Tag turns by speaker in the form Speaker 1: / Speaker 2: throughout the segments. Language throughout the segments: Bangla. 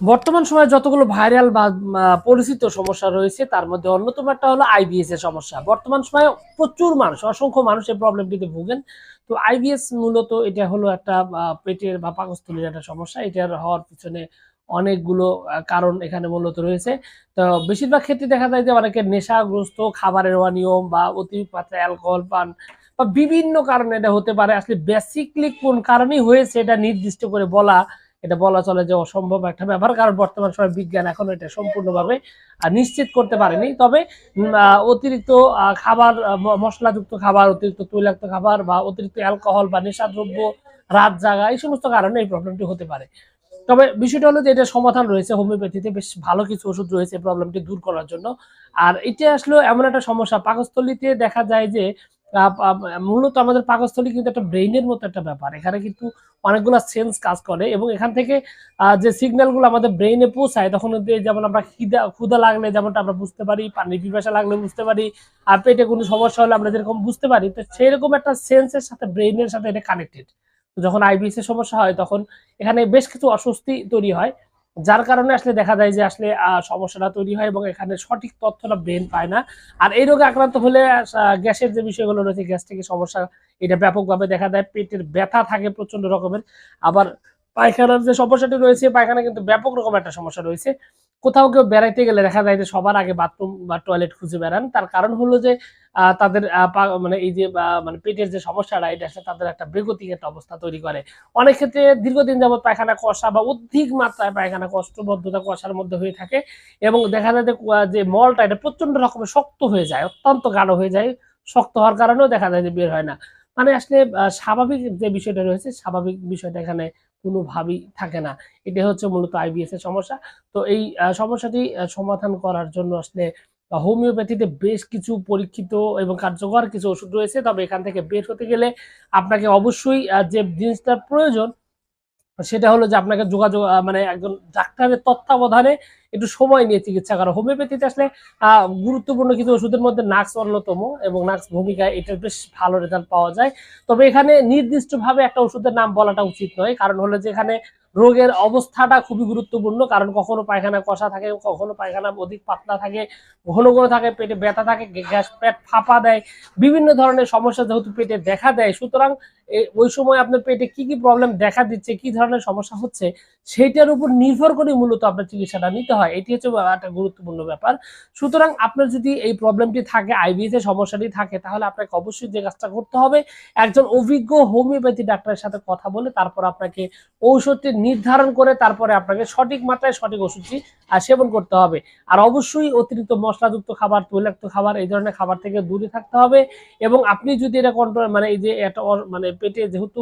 Speaker 1: বর্তমান সময়ে যতগুলো ভাইরাল বা পরিচিত সমস্যা রয়েছে, তার মধ্যে অন্যতম একটা হলো আইবিএস এর সমস্যা। বর্তমান সময়ে প্রচুর মানুষ, অসংখ্য মানুষ এই প্রবলেমটিতে ভুগেন। তো আইবিএস মূলত এটা হলো একটা পেটের বা পাকস্থলীর একটা সমস্যা। এটার হওয়ার পিছনে অনেকগুলো কারণ এখানে মূলত রয়েছে। তো বেশিরভাগ ক্ষেত্রে দেখা যায় যে অনেকে নেশাগ্রস্ত, খাবারের অনিয়ম বা অতিরিক্ত মাত্রায় অ্যালকোহল পান বা বিভিন্ন কারণে এটা হতে পারে। আসলে বেসিকলি কোন কারণেই হয়েছে এটা নির্দিষ্ট করে বলা এটা বলা চলে যে অসম্ভব একটা ব্যাপার, কারণ বর্তমান সময় বিজ্ঞান এখন এটা সম্পূর্ণভাবে নিশ্চিত করতে পারেনি। তবে অতিরিক্ত খাবার মশলাযুক্ত খাবার, অতিরিক্ত তৈলাক্ত খাবার বা অতিরিক্ত অ্যালকোহল বা নেশাদ্রব্য, রাত জাগা, এই সমস্ত কারণে এই প্রবলেমটি হতে পারে। তবে বিষয়টা হলো যে এটা সমাধান রয়েছে, হোমিওপ্যাথিতে বেশ ভালো কিছু ওষুধ রয়েছে প্রবলেমটি দূর করার জন্য। আর এটা আসলে এমন একটা সমস্যা, পাকস্থলিতে দেখা যায় যে মূলত আমাদের পাকস্থলী কিন্তু একটা ব্রেইনের মতো একটা ব্যাপার। এখানে কিন্তু অনেকগুলো সেন্স কাজ করে এবং এখান থেকে যে সিগন্যালগুলো আমাদের ব্রেইনে পৌঁছায়, তখন যেমন আমরা খিদা ক্ষুদা লাগলে যেমনটা আমরা বুঝতে পারি পানির পিপাসা লাগলে বুঝতে পারি, আর পেটে কোনো সমস্যা হলে আমরা যেরকম বুঝতে পারি, তো সেরকম একটা সেন্সের সাথে, ব্রেইনের সাথে এটা কানেক্টেড যখন আইবিএস এর সমস্যা হয়, তখন এখানে বেশ কিছু অস্বস্তি তৈরি হয়। যার কারণে আসলে দেখা যায় যে আসলে সমস্যাটা তৈরি হয় এবং এখানে সঠিক তথ্যটা ব্রেন পায় না। আর এই রোগে আক্রান্ত হলে গ্যাসের যে বিষয়গুলো রয়েছে, গ্যাস থেকে সমস্যা, এটা ব্যাপকভাবে দেখা দেয় পেটের ব্যথা থাকে প্রচণ্ড রকমের। আবার পায়খানার যে সমস্যাটি রয়েছে পায়খানা কিন্তু ব্যাপক রকম একটা সমস্যা রয়েছে। কোথাও কেউ বেড়াইতে গেলে দেখা যায় যে সবার আগে বাথরুম বা টয়লেট খুঁজে বেড়ান। তার কারণ হলো যে তাদের মানে এই যে মানে পেটের যে সমস্যাটা, এটা আসলে তাদের একটা বেগতিক একটা অবস্থা তৈরি করে। অনেক ক্ষেত্রে দীর্ঘদিন যাবত পায়খানা কষা বা অধিক মাত্রায় পায়খানা কষ্টবদ্ধতা কষার মধ্যে হয়ে থাকে এবং দেখা যায় যে মলটা, এটা প্রচণ্ড রকমের শক্ত হয়ে যায়, অত্যন্ত গাঢ় হয়ে যায়, শক্ত হওয়ার কারণেও দেখা যায় যে বের হয় না। মানে আসলে স্বাভাবিক যে বিষয়টা রয়েছে, স্বাভাবিক বিষয়টা এখানে কোনোভাবেই থাকে না। এটা হচ্ছে মূলত আইবিএস এর সমস্যা। তো এই সমস্যাটি সমাধান করার জন্য আসলে হোমিওপ্যাথিতে বেশ কিছু পরীক্ষিত এবং কার্যকর কিছু ওষুধ রয়েছে। তবে এখান থেকে বের হতে গেলে আপনাকে অবশ্যই যে জিনিসটার প্রয়োজন, সেটা হলো যে আপনাকে যোগাযোগ মানে একজন ডাক্তারের তত্ত্বাবধানে একটু সময় নিয়ে চিকিৎসা করা। হোমিওপ্যাথিতে আসলে গুরুত্বপূর্ণ কিছু ওষুধের মধ্যে নাক্স অন্যতম এবং নাক্স ভূমিকা, এটা বেশ ভালো রেজাল্ট পাওয়া যায়। তবে এখানে নির্দিষ্টভাবে একটা ওষুধের নাম বলাটা উচিত নয়। কারণ হলো যে এখানে রোগের অবস্থাটা খুবই গুরুত্বপূর্ণ। কারণ কখনো পায়খানা কষা থাকে, কখনো পায়খানা অধিক পাতলা থাকে, ঘন ঘন থাকে, পেটে ব্যথা থাকে গ্যাস, পেট ফাঁপা দেয়, বিভিন্ন ধরনের সমস্যা যেহেতু পেটে দেখা দেয়। সুতরাং ওই সময় আপনার পেটে কি কি প্রবলেম দেখা দিচ্ছে, কি ধরনের সমস্যা হচ্ছে সেইটার উপর নির্ভর করে মূলত আপনার চিকিৎসাটা নিতে হয়। এটি হচ্ছে একটা গুরুত্বপূর্ণ ব্যাপার। সুতরাং আপনার যদি এই প্রবলেমটি থাকে আইবিএস সমস্যাটি থাকে, তাহলে আপনাকে অবশ্যই যে কাজটা করতে হবে, একজন অভিজ্ঞ হোমিওপ্যাথি ডাক্তারের সাথে কথা বলে, তারপর আপনাকে ঔষধটি নির্ধারণ করে, তারপরে আপনাকে সঠিক মাত্রায় সঠিক ওষুধটি সেবন করতে হবে। আর অবশ্যই অতিরিক্ত মশলাযুক্ত খাবার, তৈলাক্ত খাবার, এই ধরনের খাবার থেকে দূরে থাকতে হবে এবং আপনি যদি এটা কন্ট্রোল মানে এই যে একটা মানে পেটে যেহেতু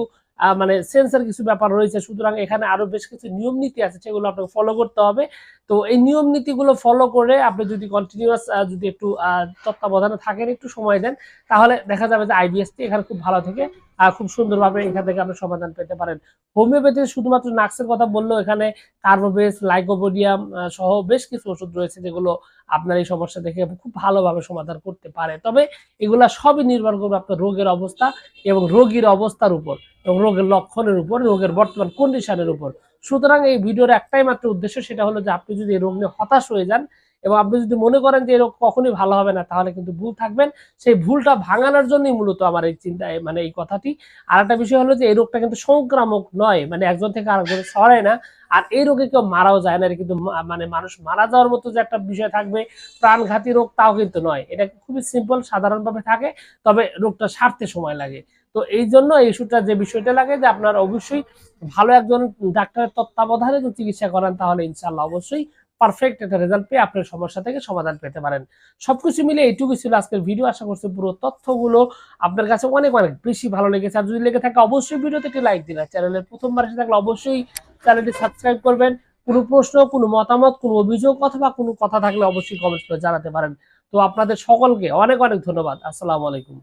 Speaker 1: মানে সেন্সার কিছু ব্যাপার রয়েছে, সুতরাং এখানে আরও বেশ কিছু নিয়ম নীতি আছে সেগুলো আপনাকে ফলো করতে হবে। তো এই নিয়ম নীতিগুলো ফলো করে আপনি যদি কন্টিনিউয়াস যদি একটু তত্ত্বাবধানে থাকেন, একটু সময় দেন, তাহলে দেখা যাবে যে আইবিএসটি এখানে খুব ভালো থেকে খুব সুন্দরভাবে এখান থেকে আপনি সমাধান পেতে পারেন। হোমিওপ্যাথি শুধুমাত্র নাক্সের কথা বললেও এখানে কার্বোবেস, লাইকোপোডিয়াম সহ বেশ কিছু ওষুধ রয়েছে যেগুলো আপনার এই সমস্যা দেখে খুব ভালোভাবে সমাধান করতে পারে তবে এগুলা সবই নির্ভর করবে আপনার রোগের অবস্থা এবং রোগীর অবস্থার উপর। এবং রোগের লক্ষণের উপর, রোগের বর্তমান কন্ডিশনের উপর। সুতরাং এই ভিডিওর একটাই মাত্র উদ্দেশ্য, সেটা হলো যে আপনি যদি এই রোগ নিয়ে হতাশ হয়ে যান এবং আপনি যদি মনে করেন যে এই রোগ কখনোই ভালো হবে না, তাহলে কিন্তু ভুল থাকবেন। সেই ভুলটা ভাঙানোর জন্যই মূলত আমার এই চিন্তা মানে এই কথাটি। আর একটা বিষয় হলো যে এই রোগটা কিন্তু সংক্রামক নয় মানে একজন থেকে আরেকজনে ছড়ায় না। আর এই রোগে কেউ মারাও যায় না কিন্তু মানে মানুষ মারা যাওয়ার মতো যে একটা বিষয় থাকবে, প্রাণঘাতী রোগ তাও কিন্তু নয়। এটা খুবই সিম্পল সাধারণভাবে থাকে, তবে রোগটা সারতে সময় লাগে। তো এই জন্য এই ওষুধটা যে বিষয়টা লাগে যে আপনার অবশ্যই ভালো একজন ডাক্তারের তত্ত্বাবধানে যদি চিকিৎসা করেন, তাহলে ইনশাল্লাহ অবশ্যই পারফেক্ট একটা রেজাল্ট পেয়ে আপনার সমস্যা থেকে সমাধান পেতে পারেন। সবকিছু মিলে এইটুকু ছিল আজকের ভিডিও। আশা করছি পুরো তথ্যগুলো আপনার কাছে অনেক অনেক বেশি ভালো লেগেছে। আর যদি লেগে থাকে, অবশ্যই ভিডিওতে একটি লাইক দিন আর চ্যানেলের প্রথমবার এসে থাকলে অবশ্যই চ্যানেলটি সাবস্ক্রাইব করবেন। কোনো প্রশ্ন, কোনো মতামত, কোনো অভিযোগ অথবা কোনো কথা থাকলে অবশ্যই কমেন্ট করে জানাতে পারেন। তো আপনাদের সকলকে অনেক অনেক ধন্যবাদ। আসসালামু আলাইকুম।